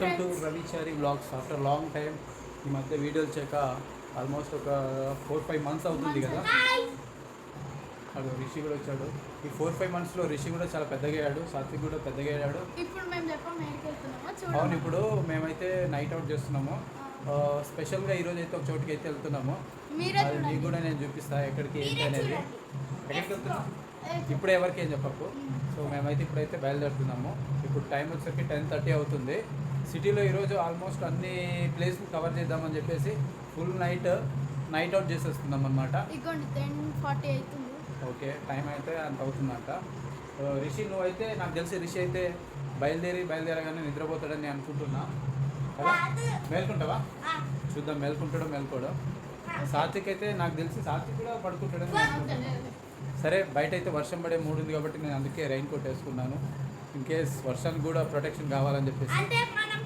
Welcome to Ravichari blogs after long time ఈ మధ్య వీడియోలు చేయక ఆల్మోస్ట్ ఒక ఫోర్ ఫైవ్ మంత్స్ అవుతుంది కదా. అడు రిషి కూడా వచ్చాడు. ఈ ఫోర్ ఫైవ్ మంత్స్లో రిషి కూడా చాలా పెద్దగా అయ్యాడు. సాత్విక్ కూడా పెద్దగా అయ్యాడు. అవును ఇప్పుడు మేమైతే నైట్ అవుట్ చేస్తున్నాము. స్పెషల్గా ఈరోజు అయితే ఒక చోటుకి అయితే వెళ్తున్నాము. మీకు కూడా నేను చూపిస్తా ఎక్కడికి ఏంటి అనేది. ఎక్కడికి వెళ్తున్నాం? ఇప్పుడు ఎవరికి ఏం చెప్పకు. సో మేమైతే ఇప్పుడైతే బయలుదేరుతున్నాము. ఇప్పుడు టైం వచ్చేసరికి టెన్ థర్టీ అవుతుంది. సిటీలో ఈరోజు ఆల్మోస్ట్ అన్ని ప్లేస్లు కవర్ చేద్దామని చెప్పేసి ఫుల్ నైట్ నైట్ అవుట్ చేసేస్తున్నాం అనమాట ఓకే టైం అయితే అంత అవుతుందంట. రిషి నువ్వైతే నాకు తెలిసి రిషి అయితే బయలుదేరి బయలుదేరగానే నిద్రపోతాడని నేను అనుకుంటున్నా. కదా? మేల్కుంటావా? చూద్దాం మేల్కుంటాడో మేల్కోడో. సాత్విక్ అయితే నాకు తెలిసి సాత్విక్ కూడా పడుకుంటాడని సరే బయట అయితే వర్షం పడే మూడు ఉంది కాబట్టి నేను అందుకే రెయిన్ కోట్ వేసుకున్నాను. ఇన్ కేస్ వర్షానికి కూడా ప్రొటెక్షన్ కావాలని చెప్పేసి. అంటే మనం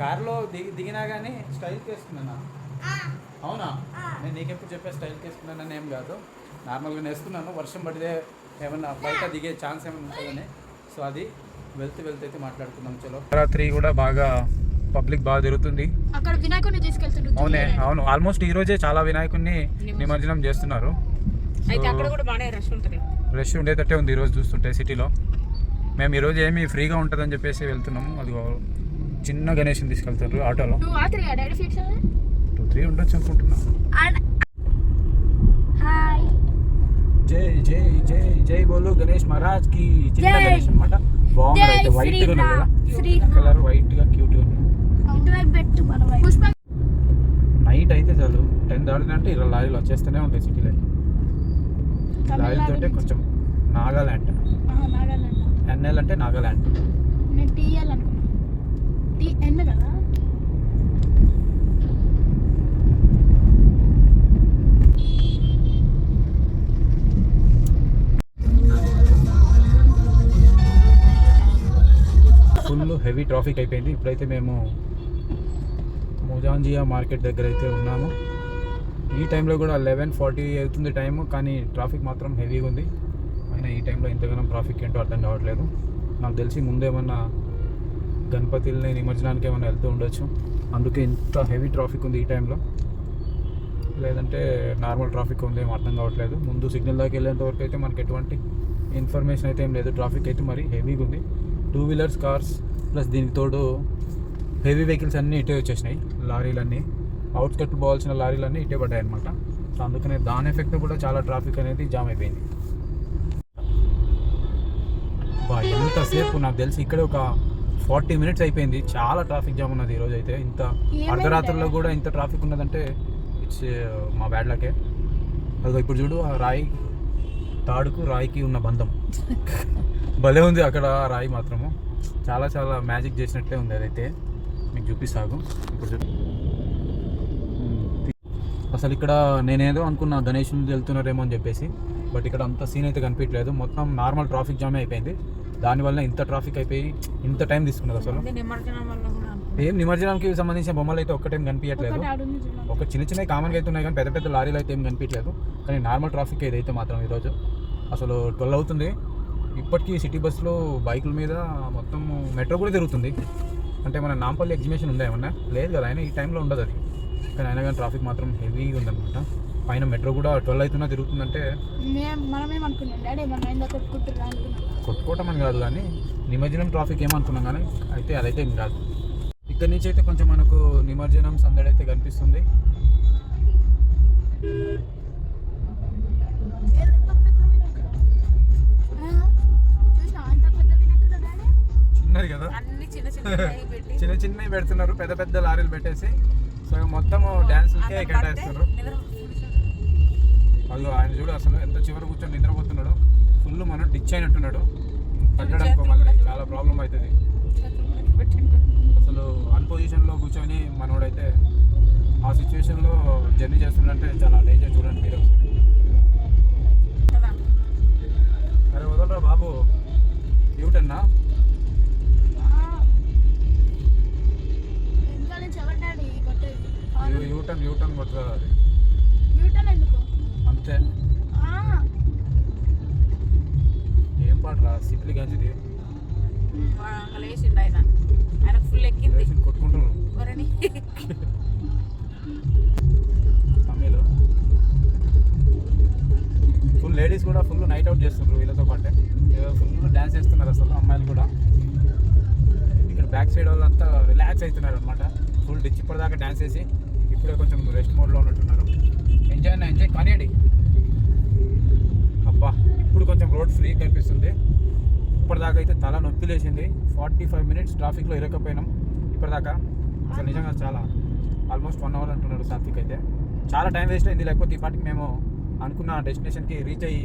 కార్లో దిగి దిగినా కానీ స్టైల్ వేసుకున్నానా ఆ, అవునా. నేను నీకెప్పుడు చెప్పే స్టైల్ వేసుకున్నానని ఏం కాదు. నార్మల్గా వేసుకున్నాను వర్షం పడితే ఏమన్నా బయట దిగే ఛాన్స్ ఏమైనా ఉంటుందని. సో అది వెళ్తూ వెళ్తూ అయితే మాట్లాడుకుందాం చలో. రాత్రి కూడా బాగా పబ్లిక్ బాగా తిరుగుతుంది. అక్కడ వినాయకుడిని తీసుకెళ్తుండ్రు అవునే అవును. ఆల్మోస్ట్ ఈ రోజే చాలా వినాయకుడిని నిమజ్జనం చేస్తున్నారు. అయితే అక్కడ కూడా బాగానే రష్ ఉంటుంది. రష్ ఉండేటట్టే ఉంది ఈరోజు చూస్తుంటే సిటీలో. మేము ఈరోజు ఏమి ఫ్రీగా ఉంటుందని చెప్పేసి వెళ్తున్నాము అది చిన్న గణేష్ని తీసుకెళ్తారు ఆటోలో. టూ త్రీ ఉండొచ్చు అనుకుంటున్నా. జై జై జై జై బోలు గణేష్ మహారాజ్కి చిన్న. గణేష్ అన్నమాట. బాగుంది అయితే వైట్గా ఉంది కలర్ వైట్గా క్యూట్గా ఉంది నైట్ అయితే చాలు. టెన్ దాటినంటే ఇలా లారీలు వచ్చేస్తూనే ఉంటాయి సిటీలో లారీలతో తమిళనాడు కొంచెం నాగాలాండ్. ఎన్ఎల్ అంటే నేను టీఎల్ అనుకున్నా. కదా? ఫుల్ హెవీ ట్రాఫిక్ అయిపోయింది. ఇప్పుడైతే మేము మోజాంజియా మార్కెట్ దగ్గర అయితే ఉన్నాము. ఈ టైంలో కూడా లెవెన్ ఫార్టీ అవుతుంది టైం కానీ ట్రాఫిక్ మాత్రం హెవీగా ఉంది. అయినా ఈ టైంలో ఇంతగానో ట్రాఫిక్ ఏంటో అర్థం కావట్లేదు. నాకు తెలిసి ముందేమన్నా గణపతిని నిమజ్జనానికి ఏమైనా వెళ్తూ ఉండొచ్చు. అందుకే ఇంత హెవీ ట్రాఫిక్ ఉంది ఈ టైంలో లేదంటే నార్మల్ ట్రాఫిక్ ఉంది ఏం అర్థం కావట్లేదు. ముందు సిగ్నల్ దాకా వెళ్ళేంత వరకు అయితే మనకి ఎటువంటి ఇన్ఫర్మేషన్ అయితే ఏం లేదు. ట్రాఫిక్ అయితే మరి హెవీగా ఉంది. టూ వీలర్స్ కార్స్ ప్లస్ దీనికి తోడు హెవీ వెహికల్స్ అన్నీ ఇటే వచ్చేసినాయి. లారీలన్నీ. అవుట్స్కట్ పోవాల్సిన లారీలన్నీ ఇటే పడ్డాయి అనమాట సో అందుకనే దాని ఎఫెక్ట్ కూడా చాలా ట్రాఫిక్ అనేది జామ్ అయిపోయింది. బా ఎంతసేపు నాకు తెలిసి ఇక్కడ ఒక ఫార్టీ మినిట్స్ అయిపోయింది. చాలా ట్రాఫిక్ జామ్ ఉన్నది ఈరోజు అయితే. ఇంత ఏమైంది? అర్ధరాత్రుల్లో కూడా ఇంత ట్రాఫిక్ ఉన్నదంటే ఇట్స్ మా బ్యాడ్ లకే అదిగో ఇప్పుడు చూడు ఆ రాయి తాడుకు రాయికి ఉన్న బంధం. భలే ఉంది అక్కడ రాయి మాత్రము. చాలా చాలా మ్యాజిక్ చేసినట్టే ఉంది అదైతే. మీకు చూపిస్తాగు. ఇప్పుడు చూడు. అసలు ఇక్కడ నేనేదో అనుకున్నా గణేష్ నుంచి వెళ్తున్నారేమో అని చెప్పేసి బట్ ఇక్కడ అంత సీన్ అయితే కనిపించలేదు. మొత్తం నార్మల్ ట్రాఫిక్ జామే అయిపోయింది. దానివల్ల ఇంత ట్రాఫిక్ అయిపోయి ఇంత టైం తీసుకున్నది అసలు. ఏం నిమజ్జనానికి సంబంధించిన బొమ్మలు అయితే ఒక్కటేం కనిపించట్లేదు. ఒక చిన్న చిన్న కామన్గా అయితే ఉన్నాయి కానీ పెద్ద పెద్ద లారీలు అయితే ఏం కనిపించలేదు. కానీ నార్మల్ ట్రాఫిక్ ఏదైతే మాత్రం ఈరోజు అసలు ట్వెల్వ్ అవుతుంది. ఇప్పటికీ సిటీ బస్సులో బైకుల మీద మొత్తం మెట్రో కూడా తిరుగుతుంది. అంటే మన నాంపల్లి ఎగ్జిబిషన్ ఉందా ఏమన్నా? లేదు కదా అయినా ఈ టైంలో ఉండదు అది. కానీ అయినా కానీ ట్రాఫిక్ మాత్రం హెవీగా ఉందన్నమాట. పైన మెట్రో కూడా ట్వెల్వ్ అవుతున్నా తిరుగుతుందంటే కొట్టుకోవటం అని కాదు కానీ నిమజ్జనం ట్రాఫిక్ ఏమనుకున్నాం కానీ అయితే అదైతే ఏం కాదు. ఇక్కడ నుంచి అయితే కొంచెం మనకు నిమజ్జనం సందడి అయితే కనిపిస్తుంది. చిన్నది కదా. చిన్న చిన్నవి పెడుతున్నారు. పెద్ద పెద్ద లారీలు పెట్టేసి. సో మొత్తం పడితే నిద్ర వాళ్ళు ఆయన చూడు అసలు ఎంత చివరి కూర్చొని నిద్రపోతున్నాడు. ఫుల్ మనం డిచ్ అయినట్టున్నాడు. కట్టడానికి మళ్ళీ చాలా ప్రాబ్లం అవుతుంది. అసలు అన్ పొజిషన్లో కూర్చొని మనోడైతే ఆ సిచ్యువేషన్లో జర్నీ చేస్తుందంటే చాలా డేంజర్ చూడండి మీరు ఒకసారి. అరే వదలరా బాబు. యూటన్నా యూటర్న్ యూటర్న్ కొట్టుతుంది అది. అంతే. ఏం పాటరా? సిప్లి గంజిది వాడు ఫుల్ ఎక్కింది. రేషన్ కొట్టుకుంటున్నారు మరని తమిళ్. ఫుల్ లేడీస్ కూడా ఫుల్ నైట్ అవుట్ చేస్తున్నారు వీళ్ళతో పాటే. ఫుల్ డ్యాన్స్ చేస్తున్నారు అసలు అమ్మాయిలు కూడా. ఇక్కడ బ్యాక్ సైడ్ వాళ్ళంతా రిలాక్స్ అవుతున్నారు అనమాట ఫుల్ డిచ్ ఇప్పటిదాకా డ్యాన్స్ చేసి ఇప్పుడే కొంచెం రెస్ట్ మోడ్లో ఉన్నట్టున్నారు. ఎంజాయ్ అయినా ఎంజాయ్ కానివ్వండి అబ్బా ఇప్పుడు కొంచెం రోడ్ ఫ్రీ కనిపిస్తుంది. ఇప్పటిదాకా అయితే తల నొప్పి లేచింది. ఫార్టీ ఫైవ్ మినిట్స్ ట్రాఫిక్లో ఇరకపోయినాం ఇప్పటిదాకా అసలు నిజంగా చాలా ఆల్మోస్ట్ వన్ అవర్ అంటున్నాడు సాత్విక్ అయితే. చాలా టైం వేస్ట్ అయింది. లేకపోతే ఈ పాటికి మేము అనుకున్న డెస్టినేషన్కి రీచ్ అయ్యి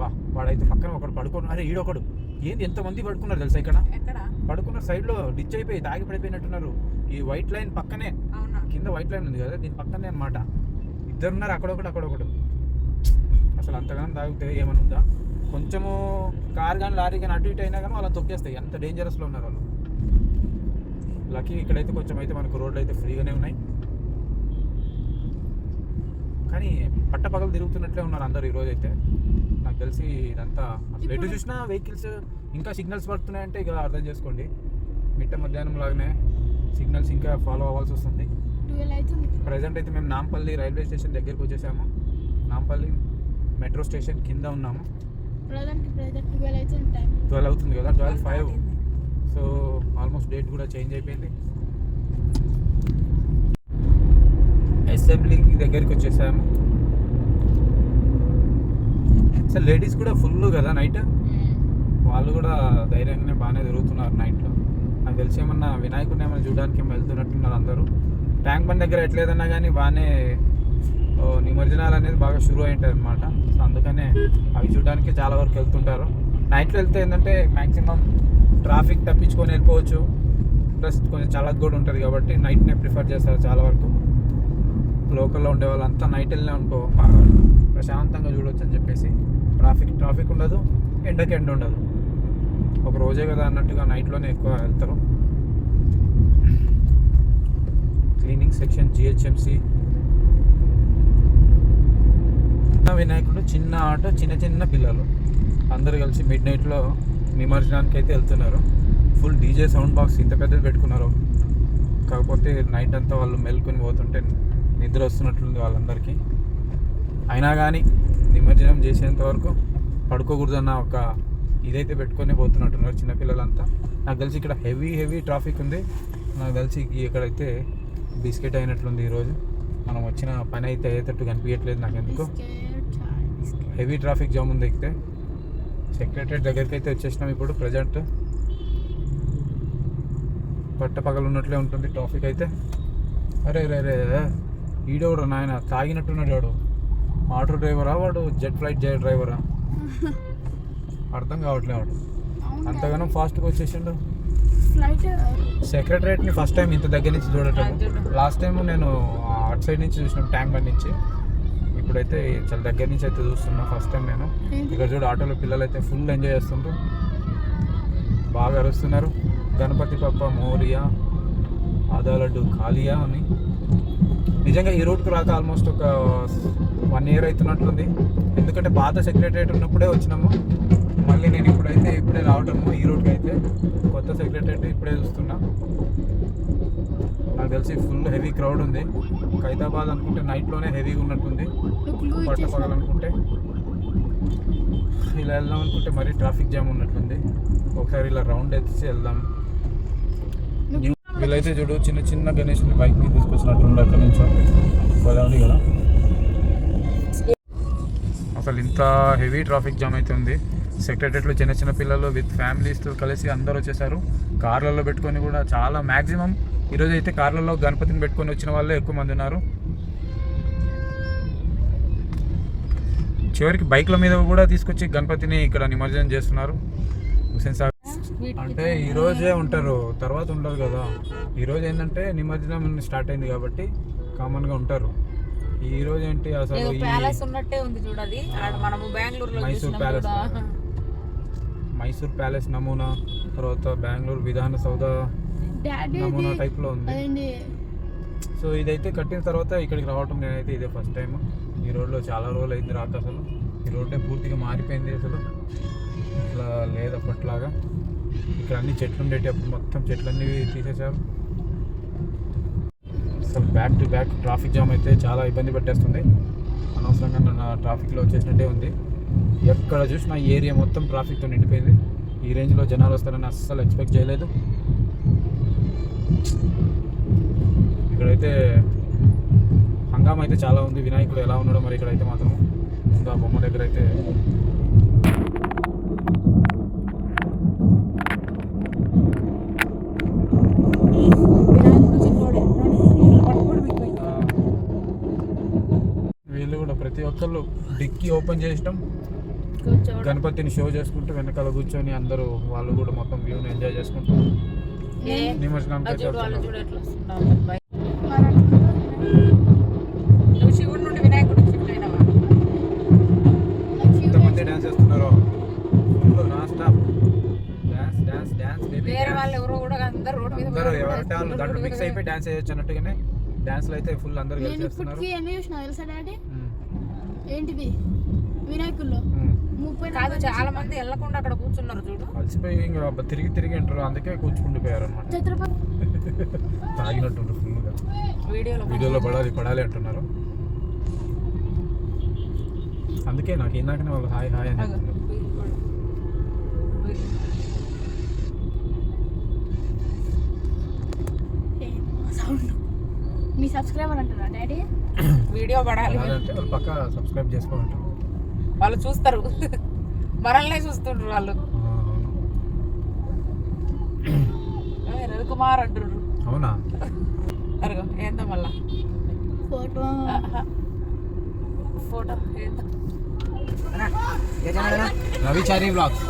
బా వాడైతే పక్కన ఒకడు పడుకున్నాడు. అరే ఈడొకడు ఏంది ఎంతమంది పడుకున్నారు తెలుసా ఇక్కడ? ఎక్కడ? పడుకున్న సైడ్లో డిచ్ అయిపోయి తాగి పడిపోయినట్టున్నారు. ఈ వైట్ లైన్ పక్కనే కింద వైట్ లైన్ ఉంది కదా దీని పక్కనే అనమాట ఇద్దరు ఉన్నారు అక్కడొకడు అక్కడొకడు. అసలు అంతగానం తాగితే ఏమైనా ఉందా? కొంచెము కార్ కానీ లారీ కానీ అటు ఇటు అయినా కానీ వాళ్ళని తొక్కేస్తాయి. అంత డేంజరస్లో ఉన్నారు వాళ్ళు. లక్కీ ఇక్కడైతే కొంచెం అయితే మనకు రోడ్లు అయితే ఫ్రీగానే ఉన్నాయి. కానీ పట్టపగలు తిరుగుతున్నట్లే ఉన్నారు అందరు ఈరోజు అయితే నాకు తెలిసి ఇదంతా అసలు ఎటు చూసినా వెహికల్స్ ఇంకా సిగ్నల్స్ పడుతున్నాయంటే ఇక అర్థం చేసుకోండి. మిట్ట మధ్యాహ్నం లాగానే సిగ్నల్స్ ఇంకా ఫాలో అవ్వాల్సి వస్తుంది. ట్వెల్వ్ అవుతుంది ప్రజెంట్ అయితే మేము నాంపల్లి రైల్వే స్టేషన్ దగ్గరికి వచ్చేసాము. నాంపల్లి మెట్రో స్టేషన్ కింద ఉన్నాము. ప్రజెంట్ ప్రజెంట్ ట్వెల్వ్ అవుతుంది టైం. ట్వెల్వ్ అవుతుంది కదా? Twelve five. So almost date కూడా చేంజ్ అయిపోయింది. అసెంబ్లీకి దగ్గరికి వచ్చేసాము. అసలు లేడీస్ కూడా ఫుల్ కదా నైట్? వాళ్ళు కూడా ధైర్యంగానే బాగానే తిరుగుతున్నారు నైట్లో. నాకు తెలిసి ఏమన్నా వినాయకుడిని ఏమైనా చూడడానికి ఏమో వెళ్తున్నట్టున్నారు అందరూ? ట్యాంక్ బండ్ దగ్గర ఎట్లేదన్నా కానీ బాగానే నిమజ్జనాలు అనేది బాగా షురూ అయి ఉంటుంది అనమాట సో అందుకనే అవి చూడడానికి చాలా వరకు వెళ్తుంటారు. నైట్లో వెళ్తే ఏంటంటే మ్యాక్సిమం ట్రాఫిక్ తప్పించుకొని వెళ్ళిపోవచ్చు. ప్లస్ కొంచెం చల్లగా కూడా ఉంటుంది కాబట్టి నైట్నే ప్రిఫర్ చేస్తారు చాలా వరకు. లోకల్లో ఉండే వాళ్ళంతా నైట్ వెళ్ళినా అనుకో బాగా ప్రశాంతంగా చూడవచ్చు అని చెప్పేసి. ట్రాఫిక్ ట్రాఫిక్ ఉండదు ఎండకి ఎండ ఉండదు. ఒక రోజే కదా అన్నట్టుగా నైట్లోనే ఎక్కువ వెళ్తారు. Section GHMC. చిన్న వినాయకుడు చిన్న ఆటో చిన్న చిన్న పిల్లలు. అందరు కలిసి మిడ్ నైట్లో నిమజ్జనానికి అయితే వెళ్తున్నారు. ఫుల్ డీజే సౌండ్ బాక్స్ ఇంత పెద్దది పెట్టుకున్నారు. కాకపోతే నైట్ అంతా వాళ్ళు మెల్కొని పోతుంటే నిద్ర వస్తున్నట్లుంది వాళ్ళందరికీ. అయినా కానీ నిమజ్జనం చేసేంత వరకు పడుకోకూడదన్న ఒక ఇదైతే పెట్టుకొని పోతున్నట్టున్నారు చిన్నపిల్లలంతా నాకు తెలిసి ఇక్కడ హెవీ హెవీ ట్రాఫిక్ ఉంది. నాకు తెలిసి ఇక్కడైతే బిస్కెట్ అయినట్లుంది ఈరోజు. మనం వచ్చిన పని అయితే అయ్యేటట్టు కనిపించట్లేదు నాకు ఎందుకో హెవీ ట్రాఫిక్ జామ్ ఉంది ఎక్కితే. సెక్రటరేట్ దగ్గరికి అయితే వచ్చేసినాం ఇప్పుడు ప్రజెంట్. పట్ట పగలు ఉన్నట్లే ఉంటుంది ట్రాఫిక్ అయితే. అరే రే రే ఈడోడు నాయన? తాగినట్టున్నాడు వాడు. ఆటో డ్రైవరా వాడు? Jet flight jet డ్రైవరా? అర్థం కావట్లే వాడు. అంతగానో ఫాస్ట్గా వచ్చేసిండు. సెక్రటరేట్ని ఫస్ట్ టైం ఇంత దగ్గర నుంచి చూడటం. లాస్ట్ టైం నేను అటు సైడ్ నుంచి చూసినాం ట్యాంక్ బండ్ నుంచి. ఇప్పుడైతే చాలా దగ్గర నుంచి అయితే చూస్తున్నా ఫస్ట్ టైం నేను. ఇక్కడ చూడు ఆటోలో పిల్లలు అయితే ఫుల్ ఎంజాయ్ చేస్తుండ్రు. బాగా అరుస్తున్నారు. గణపతి పప్ప మోరియా ఆదా లడ్డు కాలియా అని. నిజంగా ఈ రూట్కి రాక ఆల్మోస్ట్ ఒక వన్ ఇయర్ అవుతున్నట్లుంది. ఎందుకంటే పాత సెక్రటరేట్ ఉన్నప్పుడే వచ్చినాము. మళ్ళీ నేను ఇప్పుడైతే ఇప్పుడే రావటము ఈ రూట్కి అయితే కొత్త సెక్రటరేట్ ఇప్పుడే చూస్తున్నా. నాకు తెలిసి ఫుల్ హెవీ క్రౌడ్ ఉంది. ఖైదాబాద్ అనుకుంటే నైట్లోనే హెవీగా ఉన్నట్టుంది. నువ్వు క్లూ పట్ట ఇచ్చేసిన పగలనుకుంటే ఇలా వెళ్దాం అనుకుంటే మరీ ట్రాఫిక్ జామ్ ఉన్నట్లుంది. ఒకసారి ఇలా రౌండ్ ఎత్తి వెళ్దాం. వీళ్ళైతే చూడు చిన్న చిన్న గణేష్ని బైక్ మీద తీసుకొచ్చినట్టుండే అక్కడి నుంచి. భలే ఉంది కదా. అసలు ఇంత హెవీ ట్రాఫిక్ జామ్ అయితే ఉంది. సెక్రటరేట్లో చిన్న చిన్న పిల్లలు విత్ ఫ్యామిలీస్తో కలిసి అందరూ వచ్చేసారు. కార్లలో పెట్టుకొని కూడా చాలా మ్యాక్సిమం ఈరోజు అయితే కార్లలో గణపతిని పెట్టుకొని వచ్చిన వాళ్ళే ఎక్కువ మంది ఉన్నారు. చివరికి బైక్ల మీద కూడా తీసుకొచ్చి గణపతిని ఇక్కడ నిమజ్జనం చేస్తున్నారు. హుసేన్ సాగర్ అంటే ఈ రోజే ఉంటారు. తర్వాత ఉండరు కదా. ఈరోజు ఏంటంటే నిమజ్జనం స్టార్ట్ అయింది కాబట్టి కామన్గా ఉంటారు. ఈ రోజు ఏంటి అసలు ప్యాలెస్ ఉన్నట్టే ఉంది చూడది. ఆడ మనము బెంగళూరులో మైసూర్ చూసినాం ప్యాలెస్ కూడా. మైసూర్ ప్యాలెస్ నమూనా తర్వాత బెంగళూరు విధాన సౌధ నమూనా టైప్లో ఉంది. అదేంటి? సో ఇదైతే కట్టిన తర్వాత ఇక్కడికి రావటం నేనైతే ఇదే ఫస్ట్ టైం ఈ రోడ్లో చాలా రోజులు అయింది రాక అసలు. ఈ రోడ్డే పూర్తిగా మారిపోయింది అసలు. ఇట్లా లేదు అప్పట్లాగా. ఇక్కడ అన్ని చెట్లు ఉండేటి అప్పుడు మొత్తం చెట్లన్నీ తీసేశారు. అసలు back to back traffic jam అయితే చాలా ఇబ్బంది పెట్టేస్తుంది. అనవసరంగా నన్ను ట్రాఫిక్లో వచ్చేసినట్టే ఉంది. ఎక్కడ చూసినా ఈ ఏరియా మొత్తం ట్రాఫిక్తో నిండిపోయింది. ఈ రేంజ్లో జనాలు వస్తారని అస్సలు ఎక్స్పెక్ట్ చేయలేదు. ఇక్కడైతే హంగామ అయితే చాలా ఉంది. వినాయకుడు ఎలా ఉన్నాడో మరి ఇక్కడైతే మాత్రం ముందు ఆ బొమ్మ దగ్గర అయితే వినాయకుడు చిన్నోడే పట్టుకోడు బిగిపోయింది ఆ, వీళ్ళు ఒక్కళ్ళు డిక్కీ ఓపెన్ కూర్చోవడం. గణపతిని షో చేసుకుంటూ వెనకాల కూర్చొని అందరూ వాళ్ళు కూడా మొత్తం వ్యూని ఎంజాయ్ చేసుకుంటూ నిమజ్జనానికి అయినావా ఎంతమంది డ్యాన్స్ చేస్తున్నారో? Full non stop dance dance dance baby వేరే వాళ్ళు ఎవరో కూడా అందరు రోడ్డు మీద అందరూ పోయి ఎవరంటే వాళ్ళు దాంట్లో మిక్స్ అయిపోయి డ్యాన్స్ చేయొచ్చు అన్నట్టుగానే డ్యాన్స్లు అయితే ఫుల్ అందరు కలిసి చేస్తున్నారు ఇప్పటికీ ఎన్ని చూసిన తెలుసా డాడీ ఉమ్, ఏంటిది? వినాయకుల్లో. ముప్పై కాదు చాలా మంది వెళ్ళకుండా అక్కడ కూర్చున్నారు చూడు. అలసిపోయి ఇంకా అబ్బా తిరిగి తిరిగి అంటారు. అందుకే కూర్చుకుండిపోయారు అనమాట ఛత్రపతి. తాగినట్టుండ్రు ఫుల్గా వీడియోలో వీడియోలో పడాలి పడాలి అంటున్నారు. అందుకే నాకు ఇందాకనే వాళ్ళు హాయ్ హాయ్ అని మీ సబ్స్క్రైబర్ అంటారా డాడీ? వీడియో పడాలి. వాళ్ళు పక్క సబ్స్క్రైబ్ చేసుకోమంటారు. వాళ్ళు చూస్తారు. మనల్నే చూస్తుండ్రు వాళ్ళు. రవికుమార్ అంటుర్రు. అవునా? అరగో ఏందో మళ్ళా? ఫోటో. ఫోటో ఏందో? Ravichari blogs.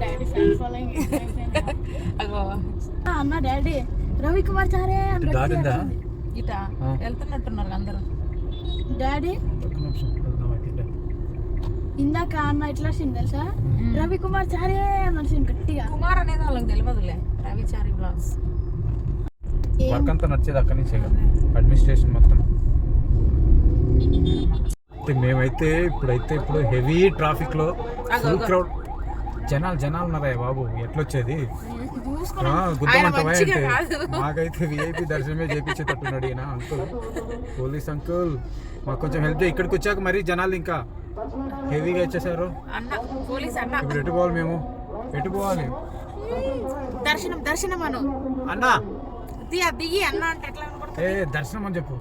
Daddy fan following అగో అన్న డాడీ రవికుమార్ చారే అని ఇటు దారి ఉందా? గట్టిగా ఇట. వెళ్తున్నట్టున్నారు అందరూ. డాడీ. ఇందాక అన్న ఎట్లా వచ్చింది తెలుసా రవికుమార్ చారే అని వచ్చింది గట్టిగా కుమార్ అనేది వాళ్ళకి తెలియదులే రవిచారి బ్లాగ్స్ ఏం వర్క్ అంతా నచ్చేది అక్కడి నుంచే కదా అడ్మినిస్ట్రేషన్ మొత్తం మేమైతే ఇప్పుడైతే ఇప్పుడు హెవీ ట్రాఫిక్లో ఫుల్. క్రౌడ్ జనాలు జనాలు ఉన్నారా బాబు ఎట్లొచ్చేది? గుద్దమంటావా అంటే. మాకైతే విఐపి దర్శనమే చేపించేటట్టున్నాడు ఈయన అంకుల్. Police uncle. మాకు కొంచెం హెల్ప్ చేయి. ఇక్కడికి వచ్చాక మరీ జనాలు ఇంకా హెవీగా ఇచ్చేసారు అన్న పోలీస్ అన్న. ఇప్పుడు ఎటు పోవాలి మేము? ఎటు పోవాలి? దర్శనం దర్శనం అను. అన్నా! దిగి దిగి అన్న అంటే ఎట్లా కనపడుతుంది ఏ దర్శనం అని చెప్పు.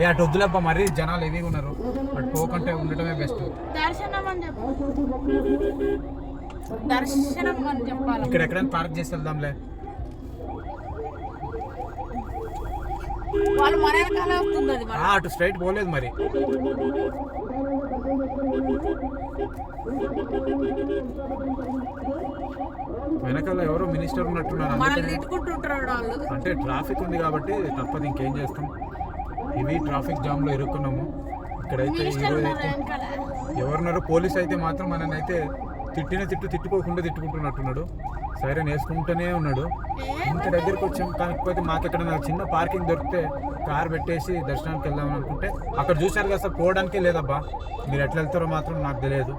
ఏ అటు వద్దులేబ్బా మరీ జనాలు హెవీగా ఉన్నారు. అటు పోకంటే ఉండటమే బెస్ట్ దర్శనం అని చెప్పు. దర్శనం అని చెప్పాలి. ఇక్కడ ఎక్కడైనా పార్క్ చేసి వెళ్దాంలే. వాళ్ళు మన వెనకాలే వస్తుంది అది అటు స్ట్రైట్ పోలేదు మరి. వెనకాల ఎవరో మినిస్టర్ ఉన్నట్టున్నారు. అంటే ట్రాఫిక్ ఉంది కాబట్టి తప్పదు ఇంకేం చేస్తాం. ఇవి ట్రాఫిక్ జామ్లో ఇరుక్కున్నాము. ఇక్కడైతే ఈరోజు వెనకాల. ఎవరున్నారో పోలీస్ అయితే మాత్రం మనని అయితే తిట్టిన తిట్టు తిట్టుకోకుండా తిట్టుకుంటున్నట్టున్నాడు. సైరన్ వేసుకుంటూనే ఉన్నాడు. ఇంత దగ్గరికి వచ్చాం కాకపోతే మాకు ఎక్కడ చిన్న పార్కింగ్ దొరికితే కార్ పెట్టేసి దర్శనానికి వెళ్దామని అనుకుంటే అక్కడ చూశారు కదా సార్ పోవడానికే లేదబ్బా. మీరు ఎట్లా వెళ్తారో మాత్రం నాకు తెలియదు.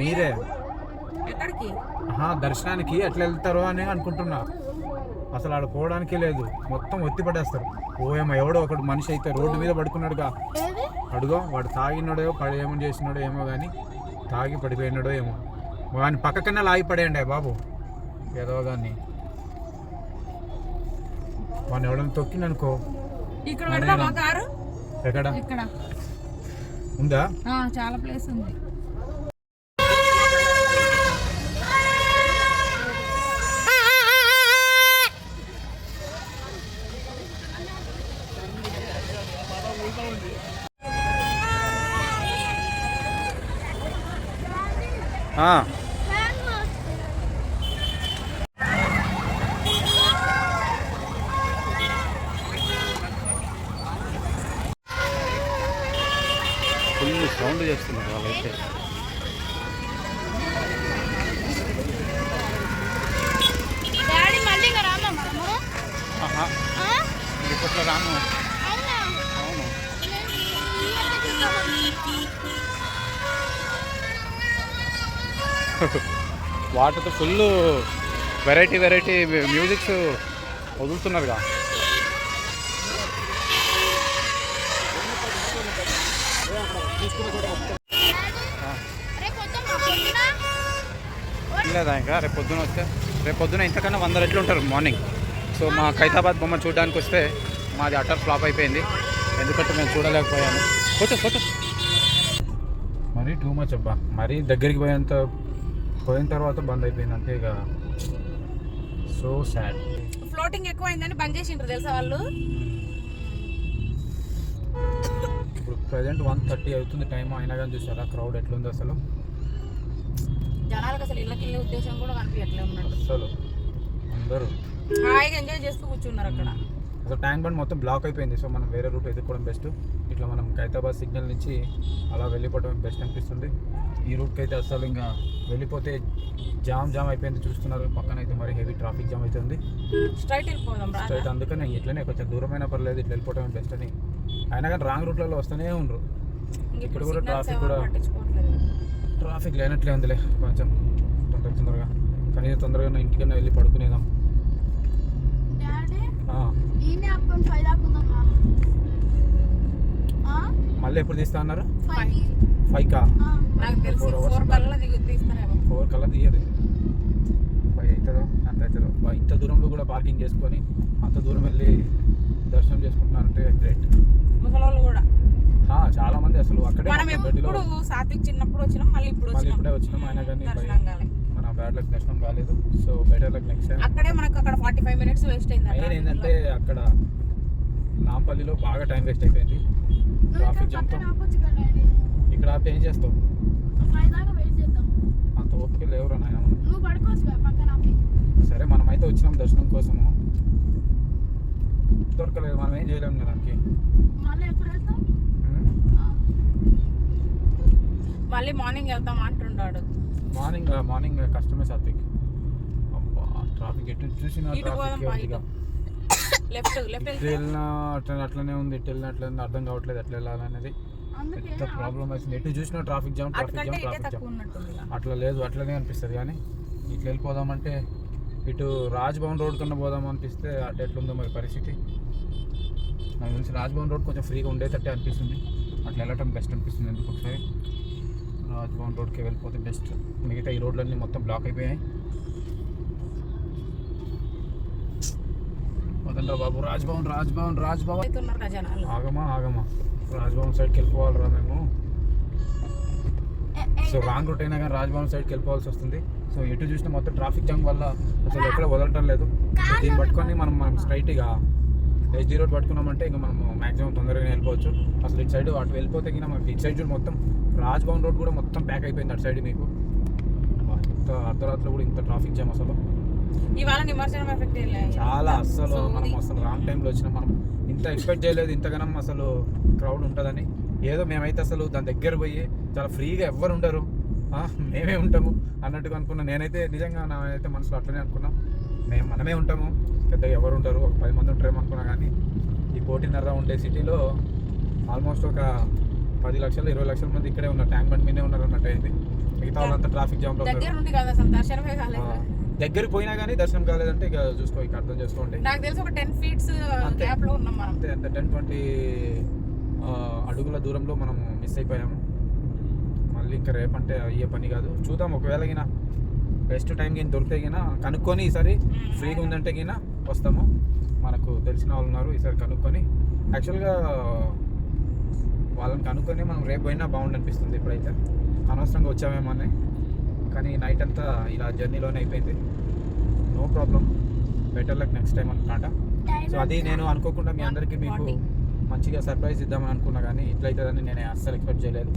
మీరే. దర్శనానికి ఎట్లా వెళ్తారో అని అనుకుంటున్నా. అసలు ఆడ పోవడానికే లేదు. మొత్తం ఒత్తి పడేస్తారు. ఓయేమో ఎవడో ఒకడు మనిషి అయితే రోడ్డు మీద పడుకున్నాడుగా. అడుగో వాడు తాగినాడో పడి ఏమో చేసినాడో ఏమో కానీ తాగి పడిపోయినాడో ఏమో. వాని పక్కకన్నా లాగి పడేయండి బాబు. ఏదో కానీ వాడిని ఎవడన్నా తొక్కిననుకో ఇక్కడ పెడదామా కారు? ఎక్కడ? ఇక్కడ. ఉందా? ఆ, చాలా ప్లేస్ ఉంది. ఫుల్ సౌండ్ చేస్తున్నారు వాళ్ళైతే? ఇప్పట్లో రాము? అవునా? వాటితో ఫుల్ వెరైటీ వెరైటీ మ్యూజిక్స్ వదులుతున్నారుగా రేపు వద్దాం మా పొద్దున లేదా ఇంకా? రేపు పొద్దున వస్తే? రేపు పొద్దున ఇంతకన్నా వంద రెట్లు ఉంటారు మార్నింగ్ సో మా ఖైతాబాద్ బొమ్మ చూడడానికి వస్తే మాది అటర్ ఫ్లాప్ అయిపోయింది. ఎందుకంటే మేము చూడలేకపోయాను ఫోటో ఫోటో. మరీ టూ మచ్ అబ్బా. మరీ దగ్గరికి పోయేంత పోయిన తర్వాత బంద్ అయిపోయింది అంతే ఇక. సో సాడ్ ఫ్లోటింగ్ ఎక్కువైందని బంద్ చేసిండ్రు తెలుసా వాళ్ళు? ప్రజెంట్ వన్ థర్టీ అవుతుంది టైం అయినా కానీ చూసారా క్రౌడ్ ఎట్లుంది అసలు? జనాలకు అసలు ఇళ్ళకి ఉద్దేశం కూడా ఉన్నట్టు అసలు అందరూ. హాయిగా ఎంజాయ్ చేస్తూ కూర్చున్నారు అక్కడ. అసలు ట్యాంక్ బండ్ మొత్తం బ్లాక్ అయిపోయింది. సో మనం వేరే రూట్ ఎదుర్కోవడం బెస్ట్. ఇట్లా మనం ఖైతాబాద్ సిగ్నల్ నుంచి అలా వెళ్ళిపోవడం బెస్ట్ అనిపిస్తుంది. ఈ రూట్కి అయితే అసలు ఇంకా వెళ్ళిపోతే జామ్ జామ్ అయిపోయింది చూస్తున్నారు. పక్కన అయితే మరి హెవీ ట్రాఫిక్ జామ్ అవుతుంది స్ట్రైట్ వెళ్ళిపోదాం స్ట్రైట్ అందుకనే ఇట్లనే కొంచెం దూరమైనా పర్లేదు ఇట్లా వెళ్ళిపోవడం బెస్ట్ అని అయినా కానీ రాంగ్ రూట్లలో వస్తూనే ఉండరు. ఇక్కడ కూడా traffic కూడా- ట్రాఫిక్ లేనట్లే ఉందిలే కొంచెం. తొందర తొందరగా. కనీసం తొందరగా నా ఇంటికన్నా వెళ్ళి పడుకునేదాం. మళ్ళీ ఎప్పుడు తీస్తా అన్నారు? ఫైవ్. కా ఫోర్ తీస్తారేమో. ఫోర్ కల్లా తీయదు. ఫైవ్ అవుతుందో అంత అవుతుందో బా, ఇంత దూరంలో కూడా పార్కింగ్ చేసుకొని అంత దూరం వెళ్ళి దర్శనం చేసుకుంటున్నారంటే గ్రేట్. ముసలోళ్ళు కూడా. చాలా మంది అసలు అక్కడే మనం ఎప్పుడు సాత్విక్ చిన్నప్పుడు వచ్చినాం మళ్ళీ ఇప్పుడు మళ్ళీ వచ్చినాం. ఇప్పుడే వచ్చినాం అయినా కానీ మన బ్యాడ్ లక్ దర్శనం కాలేదు. So better luck next time అక్కడే మనకు అక్కడ ఫార్టీ ఫైవ్ మినిట్స్ వేస్ట్ అయింది మెయిన్ ఏంటంటే అక్కడ నాంపల్లిలో బాగా టైం వేస్ట్ అయిపోయింది. Traffic daddy. ఇక్కడ ఆపి ఏం చేస్తావు? అంత ఓపిక లేవురా నాయన. మనం నువ్వు పడుకోవచ్చు కదా పక్కన ఆపి. సరే మనమైతే వచ్చినాం దర్శనం కోసము. దొరకలేదు. మనం ఏం చేయలేము దానికి మళ్ళీ మార్నింగ్ వెళ్తాం అంటుంటాడు మార్నింగ్ మార్నింగ్ కష్టమే సాత్విక్. అబ్బా ట్రాఫిక్ ఎటు చూసినా ట్రాఫిక్. లెఫ్ట్ వెళ్ళినా అట్లా అట్లనే ఉంది. ఇటు వెళ్ళినా అట్లనే ఉంది, అర్థం కావట్లేదు ఎట్లా వెళ్ళాలనేది. పెద్ద ప్రాబ్లం అవుతుంది ఎటు చూసినా traffic jam traffic jam traffic jam. అట్లా లేదు అట్లనే అనిపిస్తుంది కానీ ఇట్లా వెళ్ళిపోదామంటే ఇటు రాజ్భవన్ రోడ్ కన్నా పోదాం అనిపిస్తే అటు ఎట్లుందో మరి పరిస్థితి. నాకు తెలిసి రాజ్భవన్ రోడ్ కొంచెం ఫ్రీగా ఉండేటట్టే అనిపిస్తుంది. అట్లా వెళ్ళటం బెస్ట్ అనిపిస్తుంది ఎందుకు ఒకసారి? రాజ్భవన్ రోడ్కి వెళ్ళిపోతే బెస్ట్ మిగతా ఈ రోడ్లన్నీ మొత్తం బ్లాక్ అయిపోయాయి. వదండ్రా బాబు రాజ్భవన్ రాజ్భవన్ రాజ్భవన్. ఆగమా ఆగమా? రాజ్భవన్ సైడ్కి వెళ్ళిపోవాలిరా మేము. సో రాంగ్ రూట్ అయినా కానీ రాజ్భవన్ సైడ్కి వెళ్ళిపోవాల్సి వస్తుంది. సో ఎటు చూసినా మొత్తం ట్రాఫిక్ జామ్ వల్ల అసలు ఎక్కడ వదలటం లేదు. దీన్ని పట్టుకొని మనం మనం స్ట్రైట్గా హెచ్డి రోడ్ పట్టుకున్నామంటే ఇంకా మనం మాక్సిమం తొందరగా వెళ్ళిపోవచ్చు. అసలు ఇటు సైడ్ అటు వెళ్ళిపోతే కింద మనకి ఇటు సైడ్ చూడు మొత్తం రాజ్భవన్ రోడ్ కూడా మొత్తం ప్యాక్ అయిపోయింది అటు సైడ్ మీకు. ఇంత అర్ధరాత్రిలో కూడా ఇంత ట్రాఫిక్ జామ్ అసలు. ఇవాళ నిమజ్జనం ఎఫెక్ట్ చాలా అస్సలు సో మనం అసలు రాంగ్ టైంలో వచ్చినాం మనం. ఇంత ఎక్స్పెక్ట్ చేయలేదు ఇంతగానం అసలు క్రౌడ్ ఉంటుందని. ఏదో మేమైతే అసలు దాని దగ్గర పోయి చాలా ఫ్రీగా ఎవ్వరు ఉండరు. మేమే ఉంటాము అన్నట్టుగా అనుకున్నా. నేనైతే నిజంగా నాకైతే మనసులో అట్లనే అనుకున్నాం. మేము మనమే ఉంటాము. పెద్దగా ఎవరు ఉంటారు ఒక పది మంది ఉంటారేమో అనుకున్నా కానీ ఈ కోటిన్నర ఉండే సిటీలో ఆల్మోస్ట్ ఒక పది లక్షలు ఇరవై లక్షల మంది ఇక్కడే ఉన్నారు. ట్యాంక్ బండ్ మీదే ఉన్నారు అన్నట్టు అయింది. మిగతా వాళ్ళంతా ట్రాఫిక్ జామ్లో దగ్గర కదా పోయినా కానీ దర్శనం కాలేదంటే ఇక చూసుకో ఇక అర్థం చేసుకోండి. నాకు తెలిసి ఒక టెన్ ఫీట్స్. గ్యాప్లో ఉన్నాం మనం. అంతే అంతే. టెన్ ట్వంటీ అడుగుల దూరంలో మనము మిస్ అయిపోయాము. మళ్ళీ ఇంకా రేపంటే అయ్యే పని కాదు. చూద్దాం ఒకవేళ గిన బెస్ట్ టైం గిన దొరికితే గిన కనుక్కొని ఈసారి ఫ్రీగా ఉందంటే గిన వస్తాము. మనకు తెలిసిన వాళ్ళు ఉన్నారు ఈసారి కనుక్కొని. యాక్చువల్గా వాళ్ళని కనుక్కొని మనం రేపు పోయినా బాగుండు అనిపిస్తుంది ఇప్పుడైతే. అనవసరంగా వచ్చామేమో అని కానీ నైట్ అంతా ఇలా జర్నీలోనే అయిపోయింది. No problem better luck next time అనమాట సో అది నేను అనుకోకుండా మీ అందరికీ మీకు మంచిగా సర్ప్రైజ్ ఇద్దామని అనుకున్నా కానీ ఇట్లయితుందని నేను అస్సలు ఎక్స్పెక్ట్ చేయలేదు.